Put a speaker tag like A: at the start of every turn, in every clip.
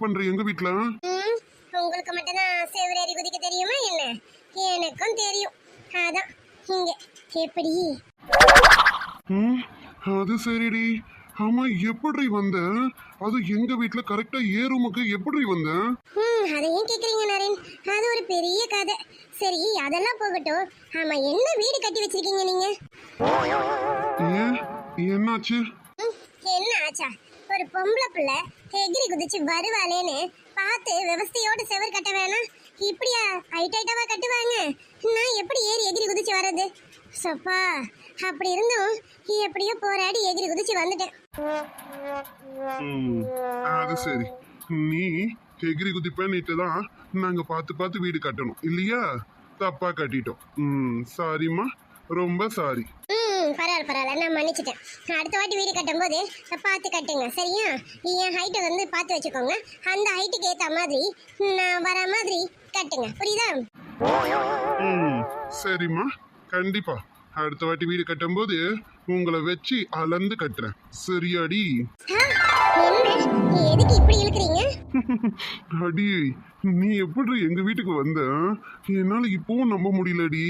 A: பண்ற எங்க வீட்ல?
B: ம், உங்களுக்கு மட்டும்தான் செவரேறி குதிக்க தெரியுமா என்ன? எனக்கும் தெரியும். அதான் இங்க. எப்படி?
A: ம் அது சரிடி. ஆமா எப்படி வந்த? அது எங்க வீட்ல கரெக்டா ஏ ரூமுக்கு எப்படி வந்த?
B: ம் அதையும் கேக்குறீங்க நரேன் அது ஒரு பெரிய கதை. சரி அதெல்லாம் போகட்டும். ஆமா என்ன வீடு கட்டி வச்சிருக்கீங்க நீங்க?
A: ஏன் என்னாச்சு?
B: என்ன ஆச்சா? ஒரு பொம்பளை பிள்ளை எகிரி குதிச்சு வருவாளேன்னு பார்த்து விவசாயோட செவர் கட்ட வேணாம். இப்படியா? ஹைட் ஹைட்டாவா கட்டுவாங்க. நான் எப்படி ஏறி எகிரி குதிச்சு வர்றது? சப்பா அப்படி இருந்தும் எப்படியோ போராடி எகிரி குதிச்சு வந்துட்டேன்.
A: அது சரி. நீ எகிரி குதிப்பேன்னுட்டு தான் நாங்க பார்த்து பார்த்து வீடு கட்டணும் இல்லையா? தப்பா கட்டிட்டோம். ம் சாரிம்மா. ரொம்ப சாரி
B: ம் பரவாயில்ல பரவாயில்ல. நான் மன்னிச்சிட்டேன். அடுத்த வாட்டி வீடு கட்டும்போது பார்த்து கட்டுங்க சரியா? என் ஹைட்டை வந்து பார்த்து வச்சுக்கோங்க. அந்த ஹைட்டுக்கு ஏற்ற மாதிரி நான் வர மாதிரி கட்டுங்க. புரியுதா?
A: ம் சரிம்மா. கண்டிப்பா. அடுத்த வாட்டி வீடு கட்டும்போது உங்களை வச்சு அளந்து கட்டுறேன். சரியாடி?
B: எதுக்கு இப்படி இழுக்கிறீங்க?
A: அடி நீ எப்படி எங்க வீட்டுக்கு வந்த? என்னால இப்பவும் நம்ப முடியலடி.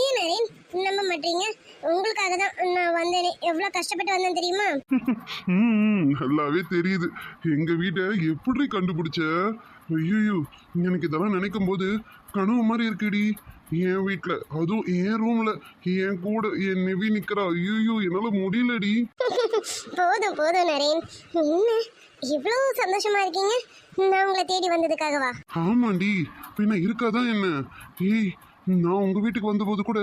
B: ஏன் நம்ப மாட்டீங்க. உங்களுக்காக தான் நான் வந்தேனே. எவ்வளோ கஷ்டப்பட்டு வந்தேன் தெரியுமா?
A: ம் நல்லாவே தெரியுது. எங்க வீட்டை எப்படி கண்டுபிடிச்ச? ஐயோ எனக்கு இதெல்லாம் நினைக்கும் போது கனவு மாதிரி இருக்குடி. என் வீட்டில் அதுவும் என் ரூம்ல என் கூட என் நிவி நிக்கிறா. ஐயோ என்னால முடியலடி.
B: போதும் போதும் நரேன். என்ன? இவ்வளோ சந்தோஷமா இருக்கீங்க? நான் உங்களை தேடி வந்ததுக்காகவா?
A: ஆமாண்டி. பின்ன இருக்காதான் என்ன? ஏய் நான் உங்கள் வீட்டுக்கு வந்தபோது கூட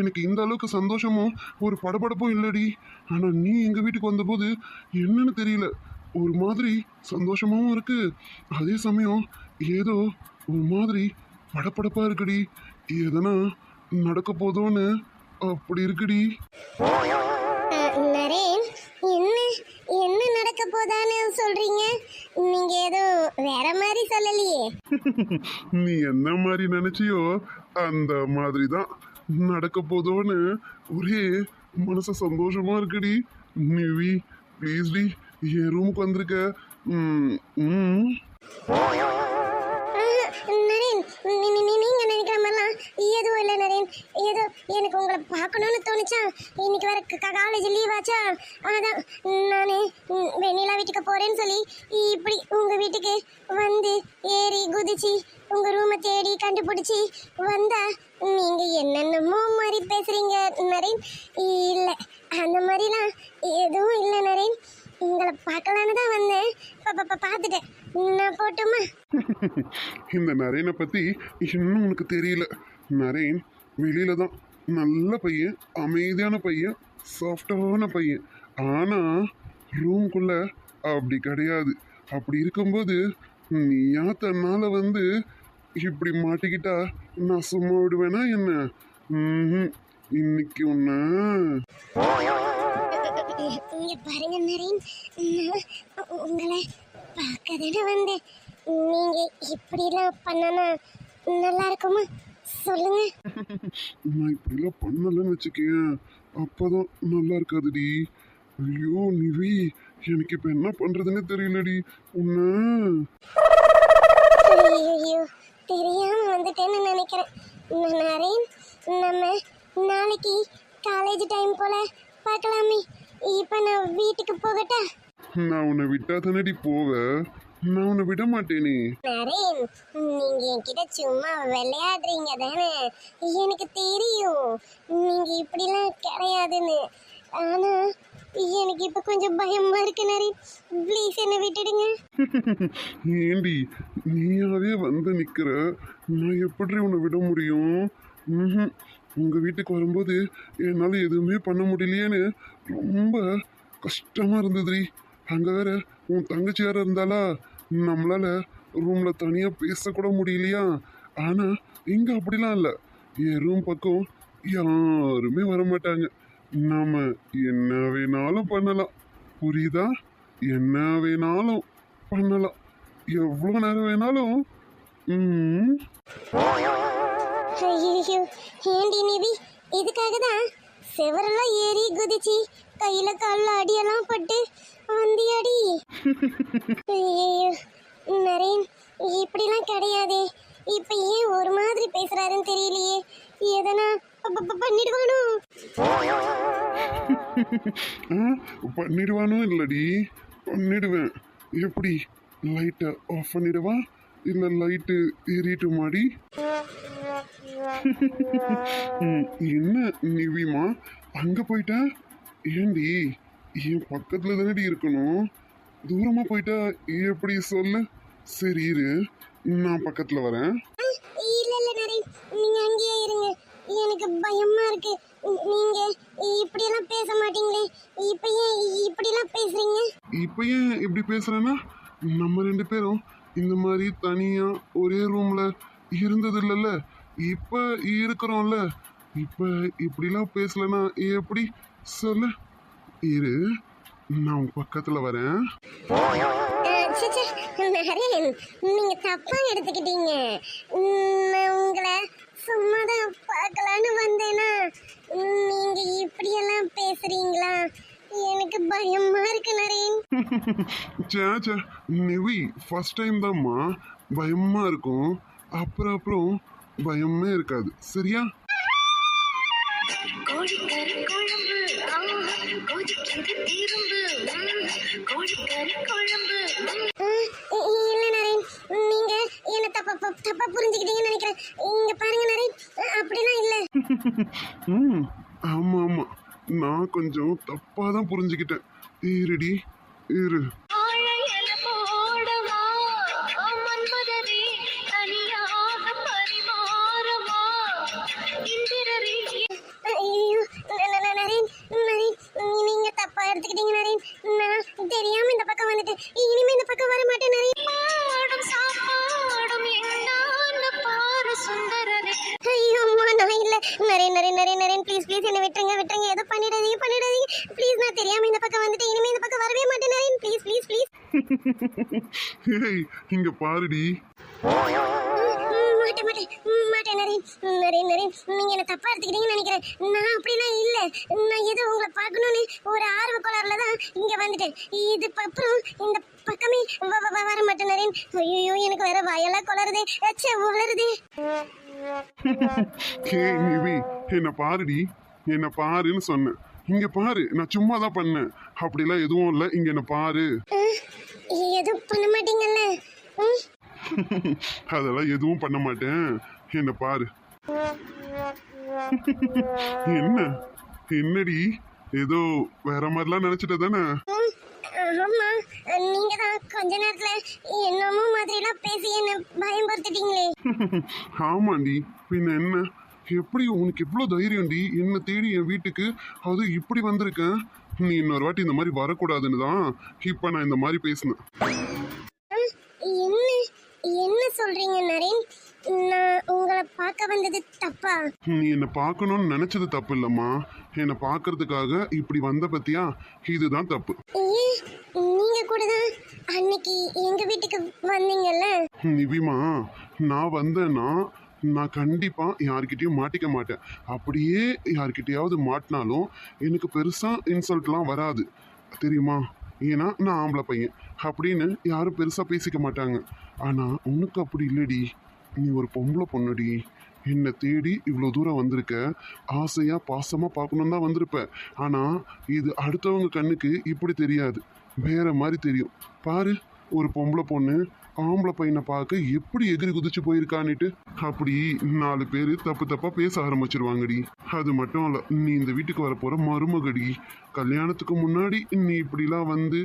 A: எனக்கு இந்த அளவுக்கு சந்தோஷமும் ஒரு படபடப்பும் இல்லடி. ஆனால் நீ எங்கள் வீட்டுக்கு வந்தபோது என்னன்னு தெரியல. ஒரு மாதிரி சந்தோஷமாகவும் இருக்கு. அதே சமயம் ஏதோ ஒரு மாதிரி படப்படப்பாக இருக்குடி. எதனா நடக்க போதோன்னு அப்படி இருக்குடி.
B: நரேன் என்ன என்ன நடக்க போதான்னு சொல்றீங்க? நீங்க ஏதோ வேற மாதிரி சொல்லலையே.
A: நீ என்ன மாதிரி நினைச்சியோ அந்த மாதிரி தான் நடக்க போதோன்னு ஒரே மனசு சந்தோஷமா இருக்குடி. நிவி ப்ளீஸ் டி என் ரூமுக்கு வந்திருக்க. ம், ம்.
B: எதுவும் இல்லை நரேன். ஏதோ எனக்கு உங்களை பார்க்கணும்னு தோணுச்சா? இன்னைக்கு வேற காலேஜ் லீவ் ஆச்சா? அதான் நான் வெண்ணிலா வீட்டுக்கு போகிறேன்னு சொல்லி இப்படி உங்கள் வீட்டுக்கு வந்து ஏறி குதிச்சு உங்கள் ரூமை தேடி கண்டுபிடிச்சி வந்தா நீங்கள் என்னென்னமோ மாதிரி பேசுகிறீங்க நரேன். இல்லை அந்த மாதிரிலாம் எதுவும் இல்லை நரேன். உங்களை பார்க்கலான்னு தான் வந்தேன். பா- பா- பார்த்துட்டேன். நான் போட்டுமா?
A: இந்த நரேனை பற்றி இன்னும் உனக்கு தெரியல. நரேன் வெளியில தான். நல்ல பையன் அமைதியான பையன் சாஃப்டான பையன். ஆனா ரூம்குள்ள அப்படி கிடையாது. அப்படி இருக்கும்போது நீயா தன்னால வந்து இப்படி மாட்டிக்கிட்டா நான் சும்மா விடுவேனா என்ன? இன்னைக்கு உன்ன
B: இங்க பாருங்க நரேன். நான் உங்களை பார்க்க தானே வந்தேன் இப்படிலாம் பண்ணனா நல்லா இருக்குமா? சொல்லுங்க.
A: நான் இப்படிலாம் பண்ணலன்னு வச்சுக்கேன். அப்பதான் நல்லா இருக்காதுடி. ஐயோ நிவி எனக்கு இப்ப என்ன பண்றதுன்னே தெரியலடி. உன்ன.
B: ஐயோ தெரியாம வந்துட்டேன்னு நினைக்கிறேன். நரேன் நம்ம நாளைக்கு காலேஜ் டைம் போல பார்க்கலாமே. இப்போ நான் வீட்டுக்கு போகட்டா?
A: நான் உன்னை விட்டா தானடி போவ நான் உன்னை விட மாட்டேனே.
B: நரேன் நீங்க என்கிட்ட சும்மா விளையாடுறீங்க தானே எனக்கு தெரியும். நீங்க இப்படிலாம் கிடையாதுன்னு. ஆனா எனக்கு இப்ப கொஞ்சம் பயமா இருக்கு நரேன் ப்ளீஸ் என்னை விட்டுடுங்க.
A: ஏண்டி நீயாவே வந்து நிக்கிற? நான் எப்படி உன்னை விட முடியும்? ம்ஹும். உங்க வீட்டுக்கு வரும்போது என்னால எதுவுமே பண்ண முடியலையேன்னு ரொம்ப கஷ்டமா இருந்ததுடி. அங்க வேற உன் தங்கச்சி வேற இருந்தாளா? நம்மளால ரூம்ல தனியா பேசக்கூட முடியலையா? ஆனா இங்க அப்படிலாம் இல்லை. என் ரூம் பக்கம் யாருமே வர மாட்டாங்க நாம என்ன வேணாலும் பண்ணலாம். புரியுதா? என்ன வேணாலும் பண்ணலாம். எவ்வளோ நேரம் வேணாலும் ம்.
B: ஐயோ ஏண்டி நிதி இதுக்காக தான் செவரெல்லாம் ஏறி குதிச்சு கையில கால்ல அடியெல்லாம் பட்டு வந்தியாடி. அடி நரேன் இப்படிலாம் கிடையாது. இப்ப ஏன் ஒரு மாதிரி பேசுறாருன்னு தெரியலையே. எதனா பண்ணிடுவானோ?
A: ஆ பண்ணிடுவானோ இல்லடி. பண்ணிடுவேன். எப்படி? லைட்டை ஆஃப் பண்ணிடுவா? இல்லை லைட்டு எரியட்டுமாடி ம், என்ன நிவிமா அங்கே போயிட்டா? ஏண்டி? என் பக்கத்தில் தானடி இருக்கணும். தூரமாக போயிட்டா? எப்படி சொல்லு? சரி இரு. நான் பக்கத்தில் வரேன்.
B: இல்ல இல்ல நரேன் நீங்க அங்கேயே இருங்க. எனக்கு பயமா இருக்கு. நீங்க இப்படி எல்லாம் பேச மாட்டீங்களே. இப்ப ஏன் இப்படி எல்லாம் பேசுறீங்க?
A: இப்போ ஏன் இப்படி பேசுறேன்னா? நம்ம ரெண்டு பேரும் இந்த மாதிரி தனியா ஒரே ரூம்ல இருந்தது இல்லைல்ல இப்போ இருக்கிறோம்ல. இப்போ இப்படிலாம் பேசலனா எப்படி? சொல்லு. இரு. நான் உன் பக்கத்துல வரேன்.
B: நீங்க தப்பா எடுத்துக்கிட்டீங்க. உங்களை சும்மா தான் பார்க்கலான்னு வந்தேனா. நீங்க இப்படியெல்லாம் பேசுறீங்களா? எனக்கு பயமா இருக்கு நரேன்.
A: சே சே நிவி ஃபர்ஸ்ட் டைம் தான்மா பயமா இருக்கும். அப்புறம் அப்புறம் பயமே இருக்காது. சரியா?
B: இல்ல நரேன் நீங்க என்ன தப்பா தப்பா- தப்பா புரிஞ்சுக்கிட்டீங்கன்னு நினைக்கிறேன் இங்க பாருங்க நரேன் அப்படிலாம் இல்ல
A: ம். ஆமாம் ஆமாம் நான் கொஞ்சம் தப்பாக தான் புரிஞ்சுக்கிட்டேன். இருடி இரு
C: போடவா
B: ஐயோ நரேன் நரேன் நீங்க தப்பா எடுத்துக்கிட்டீங்க நரேன். நான் தெரியாம இந்த பக்கம் வந்துட்டு இனிமே இந்த பக்கம் வர மாட்டேன் நரேன் ஐயோ அம்மா நான் இல்ல. நரேன் நரேன் நரேன் நரேன் ப்ளீஸ் ப்ளீஸ் என்ன விட்டுருங்க விட்டுருங்க. ஏதோ பண்ணிடாதீங்க பண்ணிடாதீங்க. ப்ளீஸ் நான் தெரியாம இந்த பக்கம் வந்துட்டு இனிமே இந்த பக்கம் வரவே மாட்டேன் நரேன். ப்ளீஸ் ப்ளீஸ் ப்ளீஸ்
A: இங்க பாருடி.
B: மாட்டேன் நரேன் நரேன் நரேன் நீங்க என்ன தப்பா எடுத்துக்கிட்டீங்கன்னு நினைக்கிறேன். நான் அப்படிலாம் இல்ல. நான் ஏதோ உங்களை பார்க்கணும்னு ஒரு ஆர்வ கோளாறுல தான் இங்க வந்துட்டேன். இது அப்புறம் இந்த பக்கமே வர மாட்டேன் நரேன் ஐயோ எனக்கு வேற வாயெல்லாம் கொளருதே அச்சே உளருதே
A: ஹே நிவி. என்ன பாருடி. என்ன பாருன்னு சொன்னேன். இங்க பாரு நான் சும்மா தான் பண்ணேன். அப்படிலாம் எதுவும் இல்லை. இங்க என்ன பாரு.
B: எதுவும் பண்ண மாட்டீங்கல்ல?
A: அதெல்லாம் எதுவும் பண்ண மாட்டேன். என்ன பாரு என்ன? என்னடி? ஏதோ வேற மாதிரிலாம் நினைச்சிட்ட தானே?
B: ஆமா. நீங்க தான் கொஞ்ச நேரத்துல என்னமோ மாதிரிலாம் பேசி என்ன பயம்படுத்திட்டீங்களே
A: ஆமாண்டி. பின்ன என்ன? எப்படி உனக்கு எவ்வளோ தைரியம்டி? என்னை தேடி என் வீட்டுக்கு? அது இப்படி வந்திருக்கேன். நீ இன்னொரு வாட்டி இந்த மாதிரி வரக்கூடாதுன்னு தான் இப்போ நான் இந்த மாதிரி பேசினேன்
B: அஹ், என்ன என்ன சொல்றீங்க நரேன் நான் உங்களை பார்க்க வந்தது தப்பா?
A: நீ என்னை பார்க்கணும்னு நினச்சது தப்பு இல்லைம்மா. என்னை பார்க்கறதுக்காக இப்படி வந்த பத்தியா? இதுதான் தப்பு.
B: ஏன் நீங்க கூட தான் அன்னைக்கு எங்க வீட்டுக்கு வந்தீங்கல்ல?
A: நிவிமா நான் வந்தேன்னா நான் கண்டிப்பாக யார்கிட்டயும் மாட்டிக்க மாட்டேன். அப்படியே யார்கிட்டயாவது மாட்டினாலும் எனக்கு பெருசாக இன்சல்ட்லாம் வராது. தெரியுமா? ஏன்னா நான் ஆம்பளை பையன். அப்படின்னு யாரும் பெருசாக பேசிக்க மாட்டாங்க. ஆனால் உனக்கு அப்படி இல்லடி. நீ ஒரு பொம்பளை பொண்ணுடி. என்னை தேடி இவ்வளோ தூரம் வந்திருக்க. ஆசையாக பாசமாக பார்க்கணும் தான் வந்திருப்பேன். ஆனால் இது அடுத்தவங்க கண்ணுக்கு இப்படி தெரியாது. வேற மாதிரி தெரியும். பாரு ஒரு பொம்பளை பொண்ணு ஆம்பளை பையனை பார்க்க எப்படி எகிரி குதிச்சு போயிருக்கான்னுட்டு. அப்படி நாலு பேர் தப்பு தப்பாக பேச ஆரம்பிச்சிருவாங்கடி. அது மட்டும் இல்லை நீ இந்த வீட்டுக்கு வரப்போகிற மருமகடி. கல்யாணத்துக்கு முன்னாடி நீ இப்படிலாம் வந்து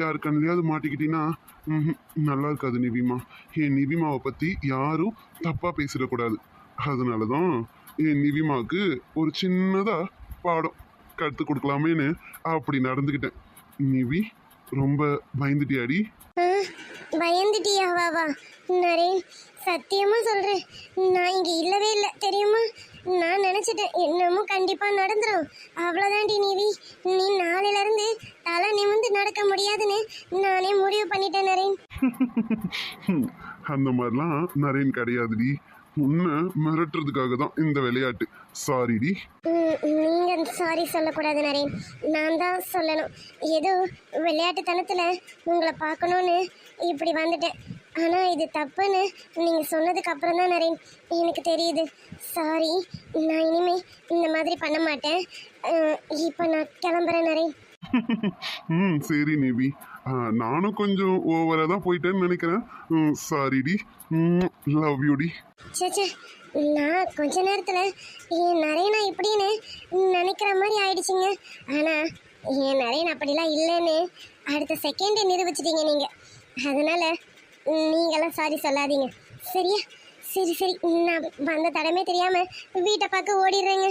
A: யார் கண்ணிலையாவது மாட்டிக்கிட்டீங்கன்னா ம்ஹும், நல்லா இருக்காது நிவிமா. என் நிவிமாவை பற்றி யாரும் தப்பாக பேசிடக்கூடாது. அதனால தான் என் நிவிமாவுக்கு ஒரு சின்னதா பாடம் கற்றுக் கொடுக்கலாமேன்னு அப்படி நடந்துக்கிட்டேன் நிவி ரொம்ப பயந்துட்டியாடி?
B: அஹ், பயந்துட்டியாவாவா நரேன் சத்தியமா சொல்றேன் நான் இங்க இல்லவே இல்லை தெரியுமா? நான் நினைச்சிட்டேன் என்னமோ கண்டிப்பா நடந்துரும். அவ்வளோதாண்டி நீவி. நீ நாளையில இருந்து தலை நிமிந்து நடக்க முடியாதுன்னு நானே முடிவு பண்ணிட்டேன் நரேன்
A: அந்த மாதிரிலாம் நரேன் கிடையாதுடி. உன்னை மிரட்டுறதுக்காக தான் இந்த விளையாட்டு. சாரிடி
B: நீங்க சாரி சொல்லக்கூடாது நரேன். நான் தான் சொல்லணும். ஏதோ விளையாட்டுத்தனத்துல உங்களை பார்க்கணும்னு இப்படி வந்துட்டேன். ஆனால் இது தப்புன்னு நீங்கள் சொன்னதுக்கு அப்புறம் தான் நரேன் எனக்கு தெரியுது. சாரி நான் இனிமே இந்த மாதிரி பண்ண மாட்டேன். இப்போ நான் கிளம்புறேன் நரேன்.
A: ம் சரி நிவி. நானும் கொஞ்சம் ஓவராக தான் போயிட்டேன்னு நினைக்கிறேன். சாரி டி லவ் யூ
B: டி. நான் கொஞ்ச நேரத்தில் என் நான் இப்படின்னு நினைக்கிற மாதிரி ஆயிடுச்சுங்க. ஆனால் என் நரேன் அப்படிலாம் இல்லைன்னு அடுத்த செகண்டே நிரூபிச்சிட்டீங்க நீங்கள் அதனால் நீங்களாம் சாரி சொல்லாதீங்க. சரியா? சரி சரி. நான் வந்த தடமே தெரியாமல் வீட்டை பார்க்க ஓடிடுறேங்க.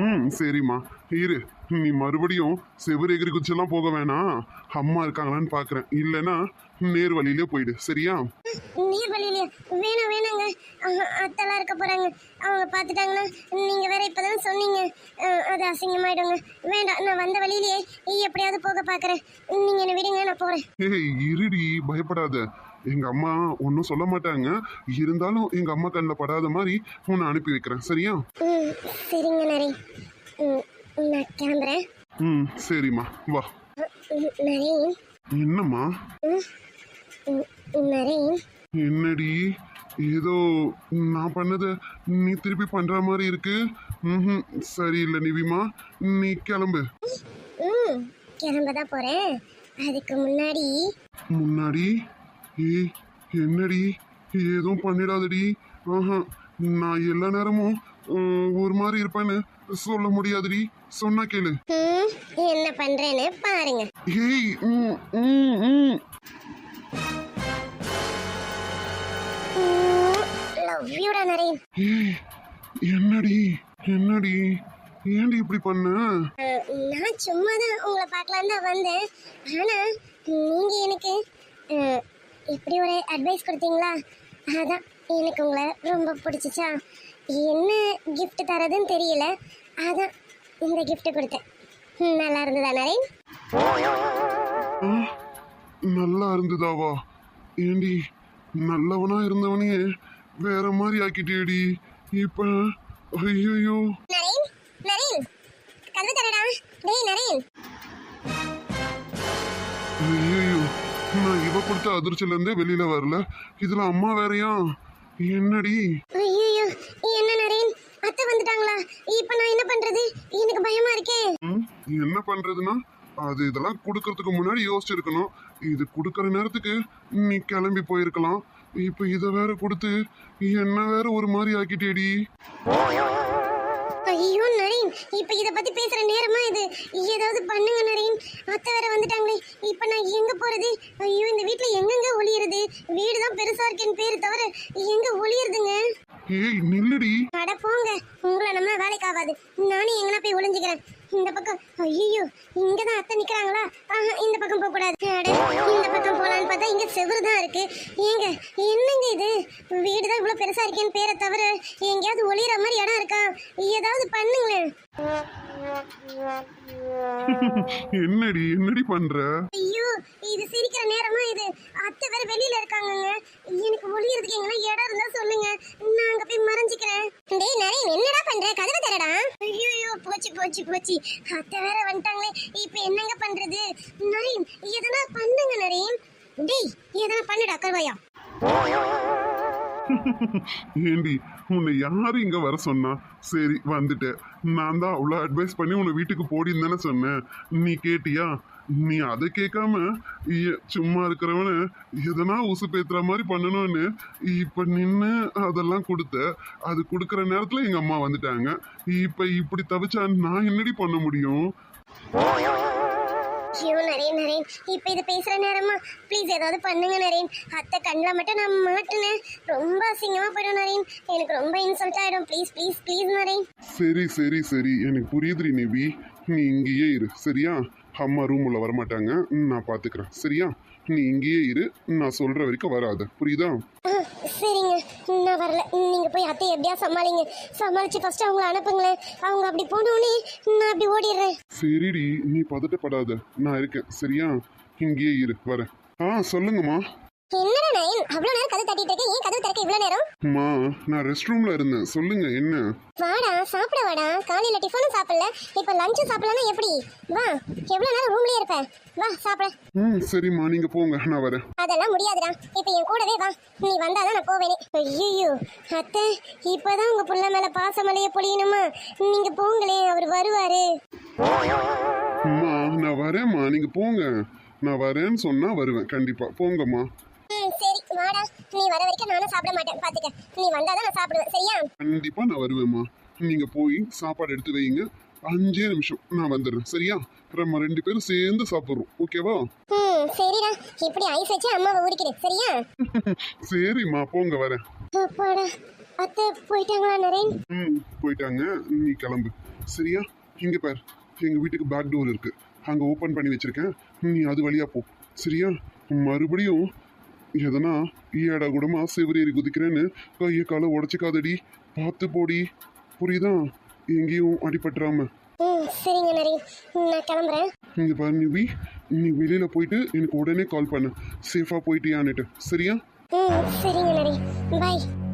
A: ம் சரிம்மா. இரு நீ மறுபடியும் செவ்வறு எகிரி குச்செல்லாம் போக வேணாம். அம்மா இருக்காங்களான்னு பார்க்குறேன் இல்லைன்னா நேர் வழியிலே போயிடு சரியா?
B: நீர் வழியிலையா வேணாம் வேணாங்க. அத்தெல்லாம் இருக்க போகிறாங்க அவங்க பார்த்துட்டாங்கன்னா நீங்கள் வேற இப்போ தானே சொன்னீங்க அது அசிங்கமாயிடுங்க. வேண்டாம் நான் வந்த வழியிலேயே எப்படியாவது போக பார்க்குறேன் நீங்கள் என்னை விடுங்க நான் போகிறேன்
A: ஏய் இருடி பயப்படாத. எங்க அம்மா ஒன்றும் சொல்ல மாட்டாங்க. இருந்தாலும் எங்க அம்மா கண்ணில் படாத மாதிரி உன்னை அனுப்பி வைக்கிறேன். சரியா?
B: ம் சரிங்க நரே. ம் நான் கிளம்புறேன்.
A: ம் சரிம்மா. வா.
B: ம், நரேன்
A: என்னம்மா?
B: நரேன்
A: என்னடி? ஏதோ நான் பண்ணதை நீ திருப்பி பண்ற மாதிரி இருக்கு. ம் சரியில்லை நிவிமா. நீ கிளம்பு.
B: ம் கிளம்ப தான் போகிறேன் அதுக்கு முன்னாடி
A: முன்னாடி? ஏய் என்னடி? எதுவும் பண்ணிடாதடி. ஆஹா நான் எல்லா நேரமும் ஒரு மாதிரி இருப்பேன்னு சொல்ல முடியாதுடி. சொன்னா கேளு.
B: என்ன பண்ணுறேன்னு பாருங்க.
A: ஏய் ம், ம், ம். என்னடி என்னடி? ஏன்டி இப்படி பண்ண?
B: நான் சும்மா தான் உங்களை பார்க்கலாம் தான் வந்தேன். ஆனால் நீங்கள் எனக்கு இப்படி ஒரு அட்வைஸ் கொடுத்தீங்களா? அதான் எனக்கு உங்களை ரொம்ப பிடிச்சிச்சா. என்ன gift தரதுன்னு தெரியல. அதான் இந்த gift கொடுத்தேன். நல்லா இருந்ததா நரேன்?
A: நல்லா இருந்ததாவா? ஏண்டி நல்லவனா இருந்தவனையே வேற மாதிரி ஆக்கிட்டேடி இப்ப ஐயோ
B: நரேன் நரேன் கதவு தரடா டேய் நரேன்.
A: இவ கொடுத்த அதிர்ச்சியில இருந்தே வெளியில வரல. இதுல அம்மா வேறயா? என்னடி?
B: ஐயோ என்ன நரேன்? அத்தை வந்துட்டாங்களா? இப்போ நான் என்ன பண்றது? எனக்கு பயமா இருக்கே.
A: என்ன பண்றதுன்னா? அது இதெல்லாம் கொடுக்கறதுக்கு முன்னாடி யோசிச்சிருக்கணும். இது கொடுக்கற நேரத்துக்கு நீ கிளம்பி போயிருக்கலாம். இப்ப இதை வேற கொடுத்து என்ன வேற ஒரு மாதிரி ஆக்கிட்டேடி?
B: ஐயோ இப்ப இத பத்தி பேசுற நேரமா இது? ஏதாவது பண்ணுங்க நரேன். அத்தை வேற வந்துட்டாங்களே. இப்ப நான் எங்க போறது? ஐயோ இந்த வீட்ல எங்கெங்க ஒளியறது? வீடு தான் பெருசா இருக்கேன்னு பேரு தவிர எங்க ஒளியறதுங்க?
A: ஏய் நில்லுடி.
B: அட போங்க. உங்களை நம்ம வேலைக்கு ஆகாது. நானே எங்கனா போய் ஒளிஞ்சுக்கிறேன். இந்த பக்கம். ஐயோ இங்க தான் அத்தை நிக்கிறாங்களா? இந்த பக்கம் போக கூடாது இந்த பக்கம் போலான்னு பார்த்தா இங்க செவுரு தான் இருக்கு. ஏங்க என்னங்க இது? வீடு தான் இவ்வளவு பெருசா இருக்கேன்னு பேரை தவிர எங்கேயாவது ஒளியற மாதிரி இடம் இருக்கா? ஏதாவது பண்ணுங்களேன்.
A: என்னடி என்னடி பண்ற?
B: ஐயோ இது சிரிக்கிற நேரமா இது? அத்தை வேற வெளியில இருக்காங்கங்க. எனக்கு ஒளியறதுக்கு எங்கன்னா இடம் இருந்தா சொல்லுங்க நான் அங்க போய் மறைஞ்சிக்கிறேன் டேய் நரேன் என்னடா பண்ற கதவை தரடா ஐயோ போச்சு அத்தை வேற வந்துட்டாங்களே. இப்போ என்னங்க பண்றது? நரீம் எதனா பண்ணுங்க நரீம் டேய் எதனா பண்ணுடா கருவாயா
A: ஏண்டி உன்னை யாரு இங்க வர சொன்னா? சரி வந்துட்டேன். நான் தான் அவ்வளோ அட்வைஸ் பண்ணி உன்னை வீட்டுக்கு போடின்னு தானே சொன்னேன். நீ கேட்டியா? நீ அதை கேட்காம சும்மா இருக்கிறவன எதனா உசு பேத்துற மாதிரி பண்ணணும்னு இப்ப நின்று அதெல்லாம் கொடுத்த அது கொடுக்குற நேரத்துல எங்க அம்மா வந்துட்டாங்க. இப்ப இப்படி தவிச்சா நான் என்னடி பண்ண முடியும்?
B: ஐயோ நரேன் நரேன். இப்போ இது பேசுற நேரமா? ப்ளீஸ் ஏதாவது பண்ணுங்க நரேன். அத்தை கண்ணில் மட்டும் நான் மாட்டினேன். ரொம்ப அசிங்கமா போயிடும் நரேன். எனக்கு ரொம்ப இன்சல்ட் ஆயிடும். Please please please Naren.
A: சரி சரி சரி. எனக்கு புரியுதுடி நிவி. நீ இங்கேயே இரு. சரியா? அம்மா ரூம் உள்ள வரமாட்டாங்க. நான் பார்த்துக்கிறேன் சரியா? நீ இங்கேயே இரு. நான் சொல்ற வரைக்கும் வராத. புரியுதா?
B: சரிங்க. நான் வரல. நீங்க போய் அத்தை எப்படியா சமாளிங்க? சமாளிச்சு ஃபர்ஸ்ட் அவங்கள அனுப்புங்களேன். அவங்க அப்படி போனோடனே நான் அப்படி ஓடிடுறேன்.
A: சரிடி நீ பதட்டப்படாத. நான் இருக்கேன். சரியா? இங்கேயே இரு. வரேன். ஆ சொல்லுங்கம்மா.
B: என்னடா நயன்? அவ்வளோ நேரம் கதை தட்டிட்டு இருக்கேன் ஏன் கதவு திறக்க இவ்வளோ நேரம்?
A: அம்மா நான் ரெஸ்ட் ரூம்ல இருந்தேன். சொல்லுங்க என்ன?
B: வாடா சாப்பிட வாடா. காலையில டிஃபனும் சாப்பிடல. இப்போ லஞ்சும் சாப்பிடலன்னா எப்படி? வா எவ்வளோ நேரம் ரூம்லயே இருப்பேன் வா சாப்பிட.
A: ம் சரிம்மா நீங்க போங்க. நான் வரேன்.
B: அதெல்லாம் முடியாதுடா. இப்போ என் கூடவே வா. நீ வந்தாதான் நான் போவேனே. ஐயோ அத்தை இப்பதான் உங்க புள்ள மேல பாசமலைய பொழியணுமா? நீங்க போங்களே அவர் வருவாரு.
A: அம்மா நான் வரேம்மா. நீங்க போங்க. நான் வரேன்னு சொன்னா வருவேன். கண்டிப்பா. போங்கம்மா.
B: ம் சரி வாடா. நீ வர வரைக்கும் நானும் சாப்பிட மாட்டேன். பாத்துக்க. நீ வந்தாதான் நான் சாப்பிடுவேன். சரியா?
A: கண்டிப்பா நான் வருவேம்மா. நீங்க போய் சாப்பாடு எடுத்து வைங்க. அஞ்சே நிமிஷம். நான் வந்துடுறேன். சரியா? நம்ம ரெண்டு பேரும் சேர்ந்து சாப்பிட்றோம். ஓகேவா?
B: ம் சரிடா. இப்படி ஐஸ் வச்சு அம்மாவை ஊறிக்கிறேன் சரியா?
A: சரிம்மா போங்க வரேன்.
B: அப்பாடா அத்தை போயிட்டாங்களா நரேன்?
A: ம் போயிட்டாங்க. நீ கிளம்பு. சரியா? இங்க பார். எங்க வீட்டுக்கு பேக் டோர் இருக்கு. அங்க ஓபன் பண்ணி வச்சிருக்கேன். நீ அது வழியா போ. சரியா? மறுபடியும் எதனா? ஈயாடா கூடமா செவரேறி குதிக்கிறேன்னு கையை காலை உடச்சிக்காதடி. பார்த்து போடி. புரியுதா? எங்கேயும் அடிபட்டுறாம.
B: சரிங்க நரேன் நான் கிளம்புறேன்.
A: இங்க பாரு நிவி. நீ வெளியில போயிட்டு எனக்கு உடனே கால் பண்ணு. சேஃபா போயிட்டியான்னுட்டு. சரியா?
B: ம் சரிங்க நரேன் பாய்.